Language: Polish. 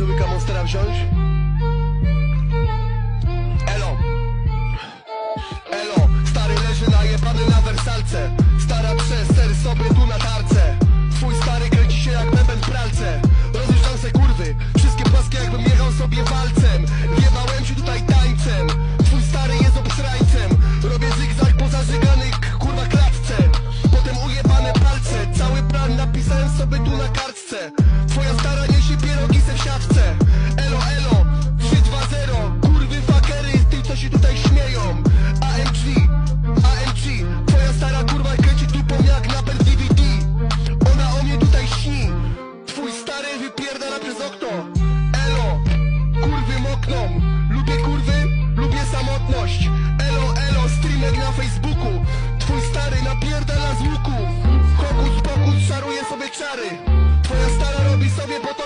Chcesz Monstera wziąć? Elo. Elo. Stary leży najebany na wersalce. czary. Twoja stara robi sobie potem